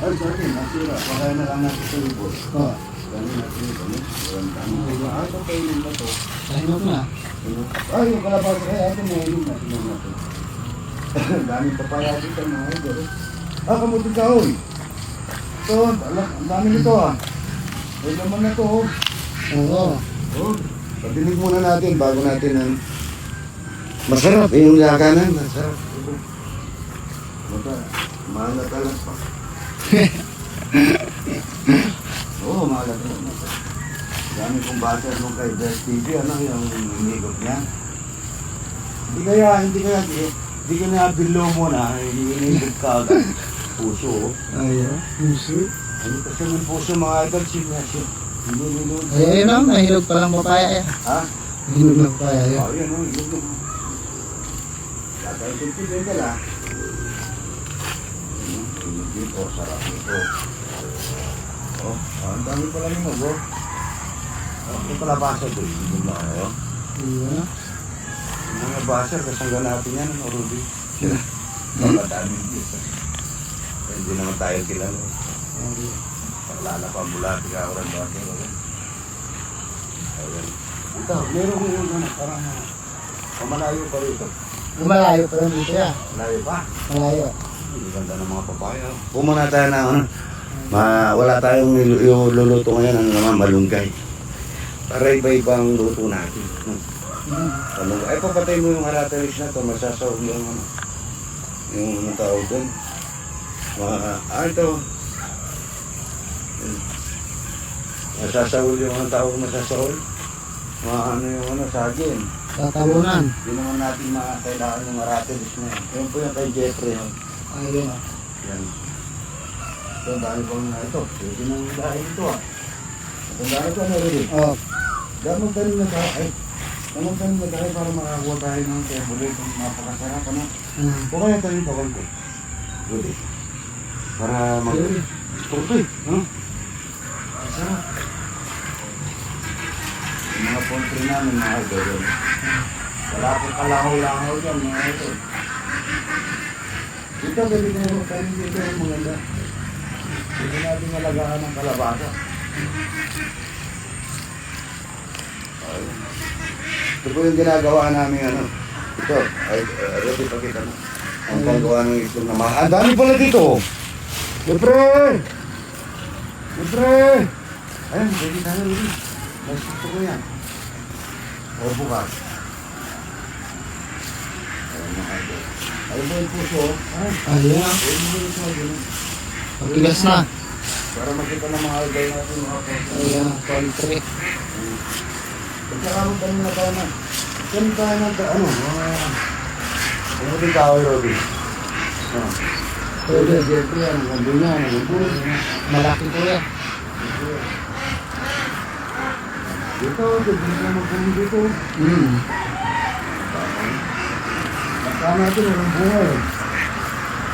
Ay, sorry, nasira. Pakain na lang natin sa ibon. Oh, Ganun natin ito, no? Walang dami. Ay, ito kainin mo to. tahimok na. Ay, yung kalabasa kaya ito na yun na. Tingnan natin. Dami papaya dito mga idol. Ah, kamutin kahoy. Ito, ala, ang dami nito ah. Ay, naman na to. oh. Oo. Oh, padinig muna natin bago natin ang masarap eh, yung lakanan. Masarap. Mata, maalat alat pa. Oo, oh, maalat alat pa. Dami kong basa nung kay Best TV, ano yung hinigop niya. Hindi kaya, hindi kaya, hindi, hindi ka na bilo mo na, hindi hinigop ka agad. Puso, oh. Ayan. Puso. Ano kasi ng puso mga idol, siya siya. Ayun na, mahilog pa lang papaya. eh. Ha? Mahilog na papaya. Yun. Oh, yun, oh, yun, yun. Tatay, tintin ka lang. Ko, sarap ito. Oh, ah, ang dami pala yung mag, oh. Oh, ito pala basa doon, hindi mo kayo. Ayan. Yung mga basa, kasangga natin yan, ano, Ruby? Sila. Baka dami dito. Eh, Hindi naman tayo kilala. Ayan. Paglala pa mula, tigawaran ba ako. Ayan. Ito, meron yung ano, parang uh, malayo pa rito. Malayo pa lang dito. Malayo pa. Malayo. Ang ganda ng mga papaya. Pumuna tayo na ano, ma, wala tayong nilu- yung luluto ngayon, ano naman, malunggay. Para iba-ibang luto natin. Hmm. Malunggay. Ay, papatay mo yung aratalis na to, masasaw yung ano, yung ano tawag doon. Mga, ah, ito. Masasawol yung ano tawag masasawol. Mga ano yung ano, saging. Tatabunan. Hindi naman natin makakailangan yung aratalis na yun. Yun po yung kay Jeffrey. Yun. Ayun. Yan. Ito, ang dami pang na ito. Pwede nang dahil ito ah. Ito, dami pa na rin. Oh, Damang tanim na tayo. Ay, damang tanim na tayo para makakuha tayo ng favorite. Ang napakasarap ano. hmm. O kaya tayo pa konti. Pwede. Para mag... Pwede. Tutoy. Huh? Sarap. Mga poultry namin mga idol. Wala pong kalahaw-lahaw dyan mga idol. Dito, pwede ko yung tayo dito yung maganda. Pwede natin malagaan ng kalabasa. Ay. Ito po yung ginagawa namin ano. Ito, ay, uh, ready pakita mo. Ang panggawa ng itlog na mga. Ang dami pala dito. Siyempre! Siyempre! Ayan, ready tayo, ready. Mas gusto ko yan. O bukas. Ayun mo yung puso. Ayun mo yung puso. Na. Para makita ng mga idol natin. Ayan. Poultry. Pagkakaroon tayo na tayo na. Saan tayo na ano? Mga... Ano din kahoy, Robby? Ah. Pwede, Jeffrey, ano, ganda niya, ano. Malaki po yan. Dito, dito na magpunin dito. Hmm. Baka natin, walang buhay.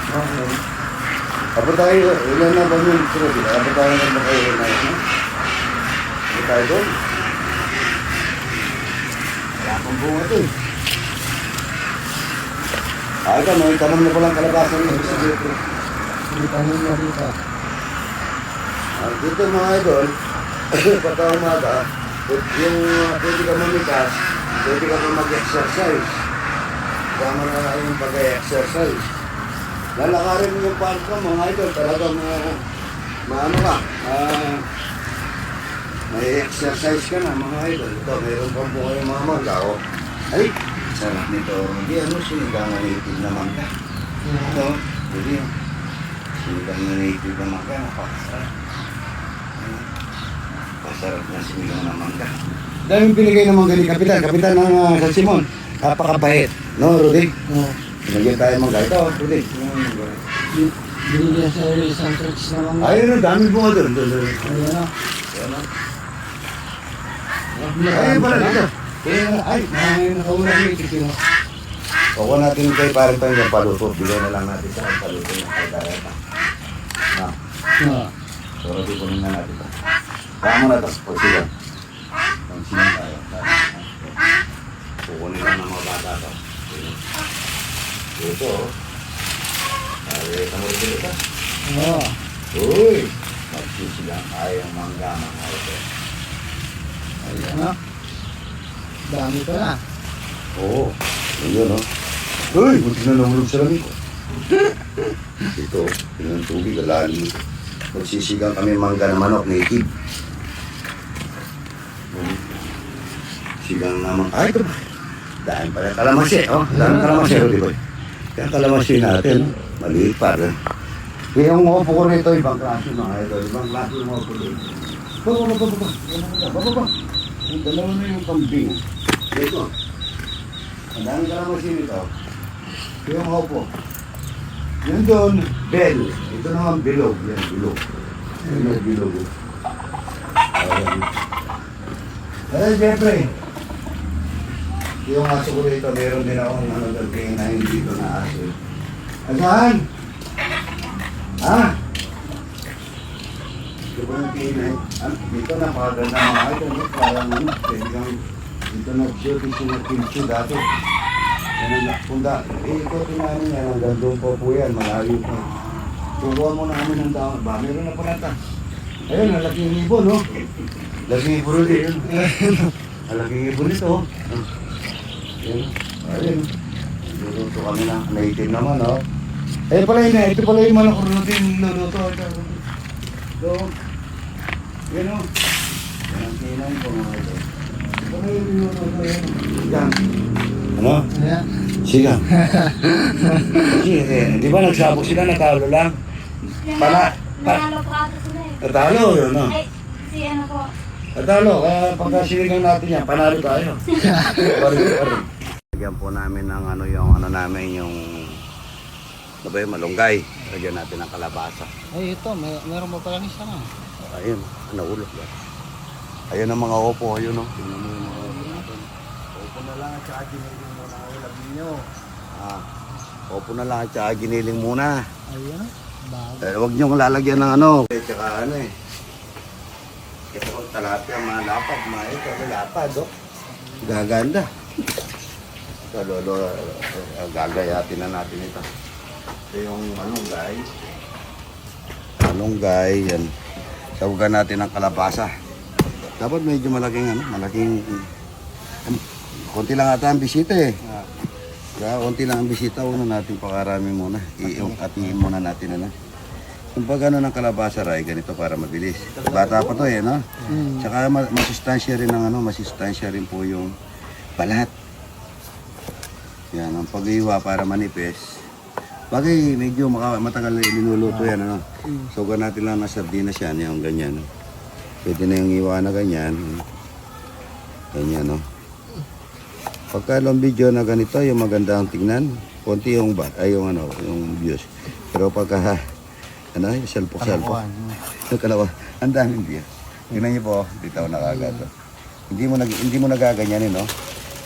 Okay. Apo tayo, ilan na ba yun? Sino sila? Apo tayo na ba kayo na yun? Apo tayo doon? Wala pang bunga ito eh. Ah, ito, may tanong na palang kalabasan ng dito. Hindi pa nyo dito. Ah, dito mga idol, pagka umaga, yung uh, pwede ka mamikas, pwede ka pa mag-exercise. Tama na yung pag-exercise. Lalakarin mo yung pants mo, mga idol, talagang uh, maano ka, ah, may exercise ka na, mga idol. Ito, mayroon pang buhay mga mangga, oh. Ay, sarap nito. Hindi, ano, sinigang na native na mangga. Ito, hindi. Sinigang na native na mangga, napakasarap. Pasarap na sinigang na mangga. Dahil binigay ng mangga ni Kapitan, Kapitan ng uh, San Simon. Napakabait. No, Rudy? Oh. Binigyan tayo mangga. Ito, Rudy. Binigyan sa isang tricks na mga. Ayun, ang dami bunga doon. Ayun na. Ayan, oh. Ayun pala dito. Ayun, ay. Nakauna mo ito. Kuha natin kay parang tayo yung paluto. Bigyan na lang natin sa paluto ng kay Dareta. Na, Oh. so Rudy, kunin na natin. Kaya mo na, tapos po sila. Tayo. Kukunin lang ng mga bata ito. Ito, oh. Ay, tamo rin ito. Oh. Uy! Magsisigang kayang mangga mga idol. Ayan. Dami pala. Oo. Ayun, no? Uy! Buti na nahulog sa lamig ko. Ito, yun ang tubig, alalim. Magsisigang kami mangga na manok, native. Sigang naman. Ay, ito ba? Dahil pala kalamansi, oh. Dahil kalamansi, oh, di ba? Kaya kalamansi natin, oh. maliit pa rin. Kaya yung upo ko rito, ibang klase mga ito. Ibang klase yung upo dito. Baba, baba, baba. Baba, baba. Ang dalawa na yung kambing. Dito. Ang dami kalamansi nito. Ito yung upo. Yun doon, bell. Ito naman bilog. Yan, bilog. Yan yung bilog. Ayan. Ayan, Jeffrey. Yung aso ko rito, meron din ano doon, tingin na hindi dito na aso. Asahan? Ha? Ito ba yung tingin na ah, Dito napakaganda mga ito, no? Parang ano, pwede kang dito nag-shoot, dito nag-pincho dati. Yan ang nakunda. Eh, ito tinanin yan, hanggang doon po po yan, malayo po. Turuan mo namin ng tao. Ba, meron na pala ta. Ayun, ang laking ibon, no? Laking ibon. Ang laking ibon ito. Oh. Ayun. Ayun. Luluto kami na. Naitin naman, oh. Eh pala yun eh. Ito pala yung manok rutin luluto. Ito. Ito. Yan, oh. Yan ang kinang ko, mga ito. Pala yung luluto. Yan. Yan. Ano? Ayan. Sigang. Kasi, eh, di ba nagsabog sila, natalo lang? Para- pa- Nanalo po ata sila eh. Natalo, yun, no? Ay, si ano po. Natalo, kaya pagka sinigang natin yan, panalo tayo. Pari, pari. Lagyan po namin ng ano yung ano namin yung ano ba yung malunggay. Lagyan natin ng kalabasa. Ay, ito. May, meron mo pala isa na. Ayun, ano ulok yan. Ayun ang mga opo, ayun no. Tingnan mo yung mga opo natin. Opo na lang at saka giniling muna ang ulam ninyo. Ah, opo na lang at saka giniling muna. Ayan. Bago. Eh, huwag niyong lalagyan ng ano. Eh, tsaka ano eh. Ito ko talapia, mga lapad, mga ito, ano, lapad, oh. Gaganda. Ito, lolo, uh, gagayatin na natin ito. Ito yung anong gay. Anong gay, yan. Sawagan natin ng kalabasa. Dapat medyo malaking, ano, malaking, um, konti lang ata ang bisita eh. Kaya konti lang ang bisita, una natin pakarami muna. I-atiin muna natin ano. Kung pag ano ng kalabasa ray, ganito para mabilis. Bata pa to eh, no? Mm. Tsaka ma- masustansya rin ang ano, masustansya rin po yung balat. Yan, ang pag-iwa para manipis. Bagay, medyo maka, matagal na linuluto yan, ano? Mm. So, natin lang na sardinas yan, yung ganyan. Pwede na yung iwa na ganyan. Ganyan, no? Pagka long video na ganito, yung maganda ang tingnan, konti yung bat, ay yung ano, yung views. Pero pagka, ano, yung salpok-salpok. Yung kalawa, ang daming views. Tingnan niyo po, dito ako nakagato. Hindi mo nag, hindi mo nagaganyanin, no?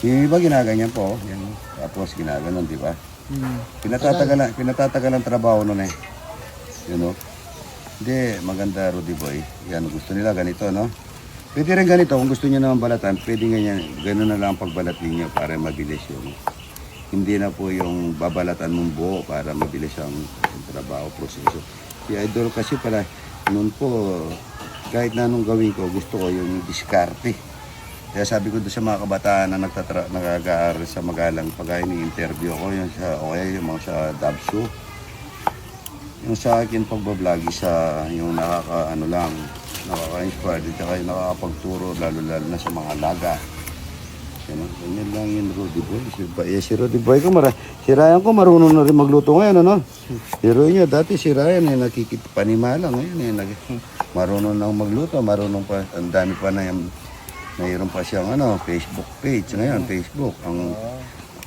Yung iba ginaganyan po, yan. Tapos ginaganon, di ba? Mm. Pinatatagalan, pinatatagalan trabaho nun eh. You know? Hindi, maganda Rudy Boy. Yan, gusto nila ganito, no? Pwede rin ganito, kung gusto niyo naman balatan, pwede ganyan, ganun na lang ang pagbalat ninyo para mabilis yung hindi na po yung babalatan mong buo para mabilis ang, ang trabaho, proseso. Si Idol kasi pala, noon po, kahit na anong gawin ko, gusto ko yung diskarte. Kaya sabi ko doon sa mga kabataan na nagtatra, nag-aaral sa Magalang, pag ini-interview ko, yung sa, o kaya yung mga sa Dabso, yung sa akin pagbablog sa yung nakaka ano lang nakaka-inspire at yung nakakapagturo lalo lalo na sa mga laga yan, ang- ganyan lang yung Rudy Boy. Si, eh, si Rudy Boy ko mara, si Ryan ko marunong na rin magluto ngayon ano? Pero niya dati si Ryan eh nakikipanimalang ngayon eh nag, marunong na magluto marunong pa ang dami pa na yung mayroon pa siyang ano Facebook page ngayon Facebook ang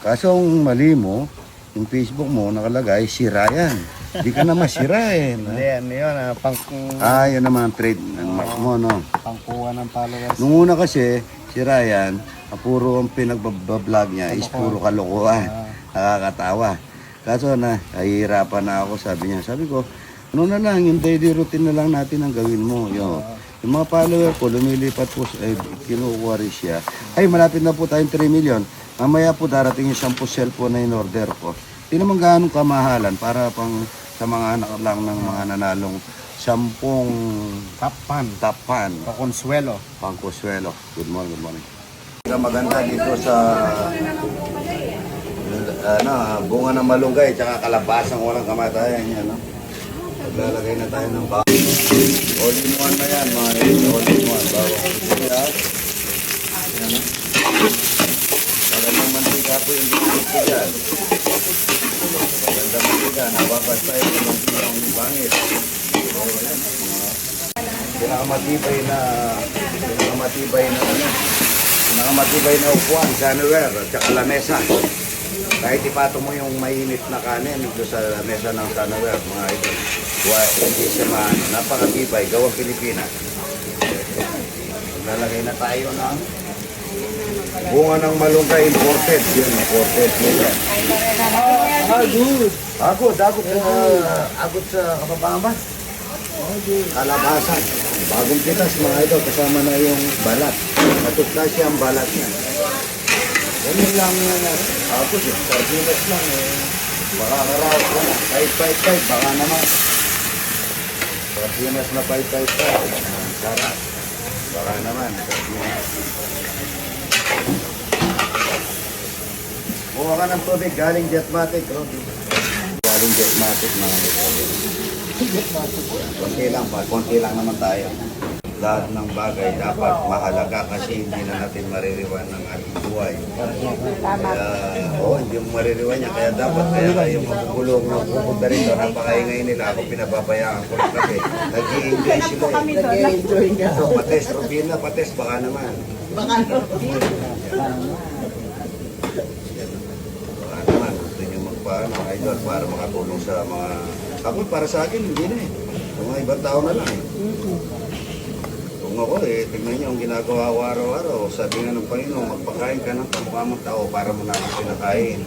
Kaso ang mali mo, yung Facebook mo nakalagay si Ryan. Hindi ka na masira eh. no? Hindi, ano yun. ah, pang, Ah, yan naman ang trade ng mark mo, no? pangkuha ng followers. Nung una kasi, si Ryan, ang puro ang pinagbablog niya is puro kalokohan. Nakakatawa. Kaso na, nahihirapan na ako, sabi niya. Sabi ko, ano na lang, yung daily routine na lang natin ang gawin mo. Yo. Yung mga follower ko, lumilipat po, ay, kinukuha rin siya. Ay, malapit na po tayong 3 million. Mamaya po darating yung 10 cellphone na in order ko. Hindi naman gaano kamahalan para pang sa mga anak lang ng mga nanalong sampung Tapan. tapan Pakonsuelo. pangkuswelo. Good morning, good morning. Ang maganda dito sa ano, bunga ng malunggay tsaka kalabasang walang kamatayan yan, no? Maglalagay na tayo ng bago. All in one na yan, mga. All in one. Bawang sibuyas. Yan, no? Magandang mantika po yung ginamit ko dyan. Magandang mantika. Nababas tayo ng ng bangit. So, yan. Pinakamatibay na pinakamatibay na pinakamatibay na upuan sa anywhere at saka lamesa kahit ipato mo yung mainit na kanin dito sa mesa ng Sunaware, mga ito. Why, hindi siya man, napakatibay, gawang Pilipinas. Lalagay na tayo ng bunga ng malunggay imported. Yun, imported. Yun. good. Agod, agod sa, agod sa kapapangaman. Kalabasan. Bagong pitas mga ito, kasama na yung balat. Natutla siya ang balat niya. Ganun lang yan. Agod, yung sardinas lang eh. Baka karaos ka na. Kahit, kahit, kahit, baka naman. Sardinas na kahit, kahit, kahit. Ang Sarap. Baka naman, sardinas. Buha ka ng tubig, galing Jetmatic, Robby. Galing Jetmatic, mga ito. Konti lang pa, konti lang naman tayo. Lahat ng bagay dapat mahalaga kasi hindi na natin maririwan ng ating buhay. Kaya, oo, hindi mo maririwan niya. Kaya dapat kaya kayo magugulong na pupunta rito. Napakaingay nila. Ako pinababayaan ko lang kasi nag-i-enjoy sila. Nag-enjoy nga. So, pates, Rubina, pates, baka naman. Baka Baka naman, gusto nyo magpaano, idol, para makatulong sa mga... Ako, para sa akin, hindi na eh. Sa mga ibang tao na lang eh. Kung ako eh, tignan niyo ang ginagawa ko araw-araw. Sabi nga ng Panginoon, magpakain ka ng kamukha mong tao para mo na ako pinakain.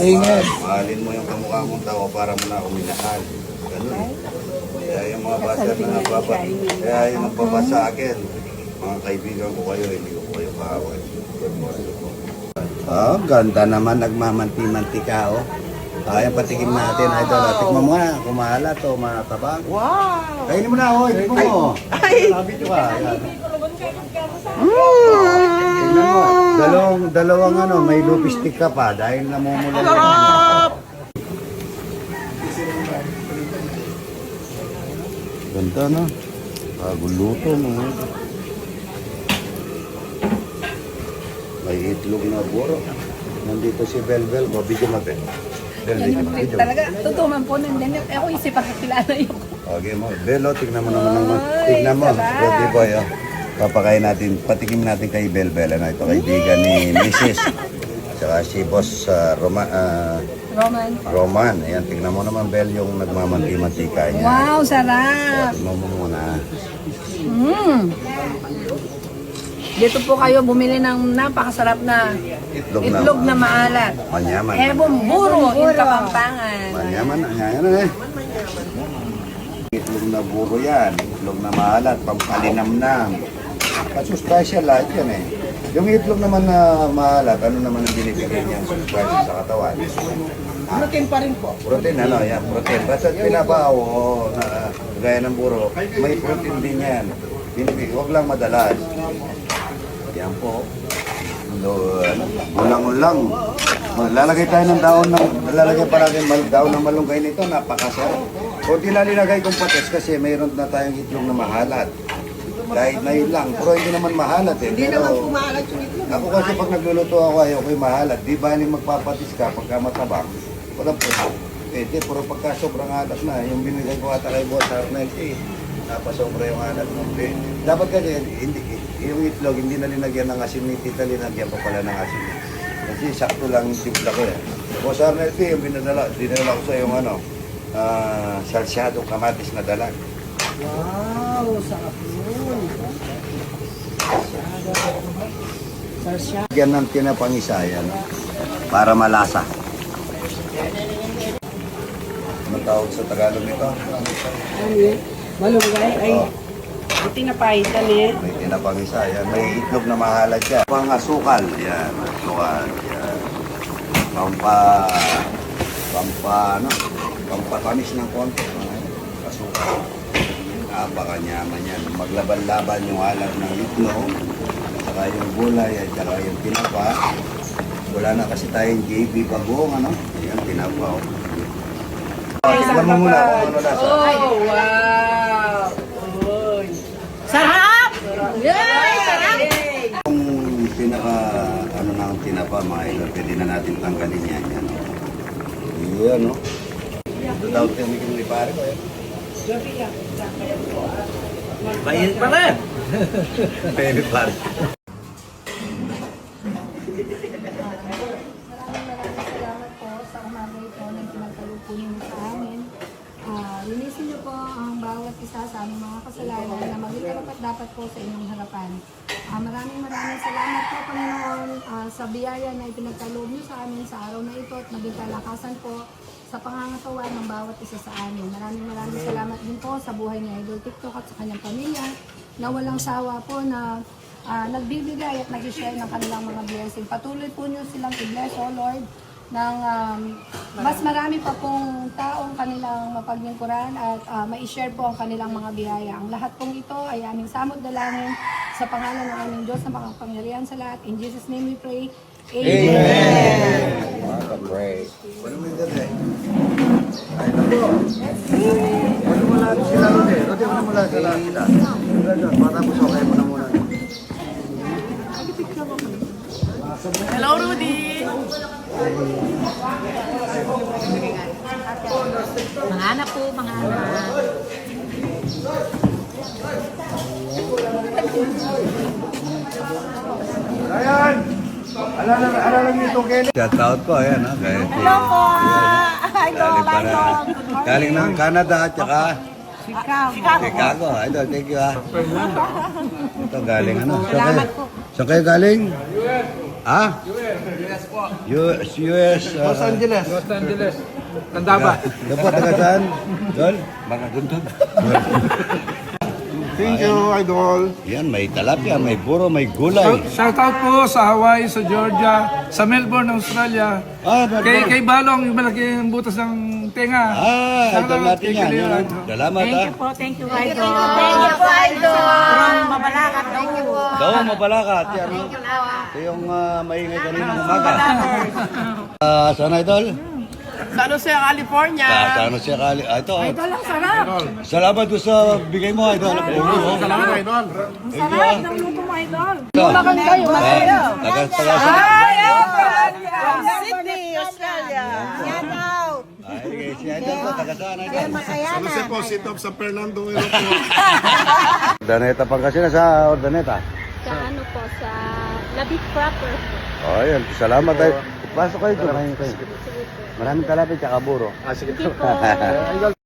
Ingat. Mahalin mo yung kamukha mong tao para mo na ako minahal. Ganun eh. Kaya yung mga bata na nababa, kaya yung nagbaba sa akin, mga kaibigan ko kayo, hindi ko kayo kaaway. Oh, ganda naman nagmamanti-manti ka, oh. Kaya patikim natin, idol. Tikman mo nga, kung mahalat o matabang. Wow! Kainin mo na, oh. Tikman mo. Ay! Sabi ko ba? Yan. Tingnan mo. Dalawang, dalawang ano, may lupis stick ka pa dahil namumula na yung ano. Ganda no? Bagong luto mo. May itlog na buro. Nandito si Belbel. Video mo, Bel. Mo. Talaga, totoo man po nandiyan. yun. Ako isip ang kilala yun. Okay mo. Bel, oh, tignan mo naman naman. Tignan mo. Pwede boy, oh. Papakain natin, patikim natin kay Bel Bel. Ano ito, kaibigan ni Mrs. Tsaka si Boss ah, Roma, ah, Roman. Roman. Ayan, tignan mo naman Bel yung nagmamanti-mantika niya. Wow, sarap. Tignan mo muna. Mm. Dito po kayo bumili ng napakasarap na Itlog, itlog na maalat. Manyaman. Ebong buro in Kapampangan. Manyaman. Ayan, eh. Itlog na buro yan. Itlog na maalat. Pampalinamnam. Masustansya lahat yan eh. Yung itlog naman na maalat, ano naman ang binibigay niya sa katawan? Protein pa rin po. Protein, ano, yan, protein. Basta pinabaw o na gaya ng buro, may protein din yan. Binibig, huwag lang madalas. Yan po. Do, ano, ulang-ulang. Lalagay tayo ng daon ng, lalagay pa natin mal, daon ng malunggay nito, napakasarap. Kunti lang nilagay kong patis kasi mayroon na tayong itlog na mahalat. Kahit na yun lang, pero hindi naman mahalat eh. Hindi Pero, naman pumalat yung itlog. ako kasi pag nagluluto ako, ko yung mahalat. Di ba ni magpapatis ka pagka matabang? Walang po. Pwede, pero pagka sobrang alat na, yung binigay ko ata kay Boss Arnel, eh, napasobra yung alat mo. Eh, Dapat kasi, hindi, yung itlog, hindi na linagyan ng asin ni Tita, linagyan pa pala ng asin. Kasi sakto lang yung timpla ko eh. Boss Arnel, eh, yung binadala, dinala ko sa yung ano, ah, salsyadong kamatis na dalag. Wow! Sarap yun. Sarsya. Lagyan ng tinapangisayan para malasa. Anong tawag sa Tagalog nito? Ano yun? Malunggay. Ay, Oh, buti na pahitan eh. may tinapangisayan. May itlog na mahalat siya. Pang asukal. Yan, asukal. Yan. Pampa... Pampa, ano? pampatamis ng konti. Kasuka. Napakanyaman yan. Maglaban-laban yung alat ng itlog, saka yung gulay, at saka yung tinapa. Wala na kasi tayong JB bagong, ano? Yan, tinapa. Oh. Tignan mo muna kung ano. Oh, wow! Sarap! Yay! Sarap! Yung pinaka, ano na ang tinapa, mga idol, pwede na natin tanggalin yan. Yan, oh. Yan, daw tinikin ni pare ko, eh. Mainit pa rin. Mainit pa rin. Maraming maraming salamat po sa umaga ito na pinagkalupo niyo sa amin. Ah, linisin niyo po ang bawat isa sa aming mga kasalanan na maging karapat dapat po sa inyong harapan. Ah, maraming maraming salamat po Panginoon ah, sa biyaya na ipinagkaloob niyo sa amin sa araw na ito at maging kalakasan po sa pangangatawan ng bawat isa sa amin. Maraming maraming salamat din po sa buhay ni Idol TikTok at sa kanyang pamilya na walang sawa po na ah, nagbibigay at nag-share ng kanilang mga blessing. Patuloy po niyo silang i-bless, O Lord, ng um, mas marami pa pong taong kanilang mapaglingkuran at ah, ma-share po ang kanilang mga biyaya. Ang lahat pong ito ay aming samot dalangin sa pangalan ng aming Diyos na makapangyarihan sa lahat. In Jesus' name we pray. Amen. Ano mo yung eh? Ay, naku. Ano mo lang sila, Rode? Rode, ano mo lang sila? Sila. Ganun, matapos okay mo na muna. Hello, Rudy! Mga anak po, mga anak. Ayan! Alala, alala itong Kelly. Shout out ko, ayan ha. Hello po! Galing para, galing ng Canada at saka Chicago. Chicago. Idol, thank you ha. Ito galing ano? Saan kayo, saan kayo galing? Ha? US po. US, US. Los Angeles. Los Angeles. Tandaba. Ito po, taga saan? Dol? Mga guntod. Thank you, Idol. Yan, may talapia, may buro, may gulay. Shout out po sa Hawaii, sa Georgia, sa Melbourne, Australia. Ah, Kay, Melbourne. kay Balong, yung malaking butas ng tenga. Ah, Shout idol out natin kay yan. Kaleo. Yan, ah. Salamat ha. po, thank you, Idol. Thank you po, Idol! From Mabalacat, thank you po. Daw, mabalakat. Yan? Ito yung uh, maingay kanina ng umaga. Ah, saan idol? Sa Jose, California. Sa San Jose Cali. Ah, ito. Idol, ang sarap! Salamat doon sa bigay mo, idol. Salamat, idol. Thank you, ah. Ang luto mo, Idol. Makan kayo, masaya. Taga, taga, sa... Ay, from Sydney, Australia. Yan out. Ay, si idol ko, taga saan, idol? San Jose po, sit up sa Fernando Aeroport. Ordaneta Pangasinan sa Ordaneta. Sa ano po, sa Labit proper. Oh, ayun. Salamat, idol. Pasok kayo, kumain kayo. Maraming talapit, tsaka buro. Ah, sige Hindi po.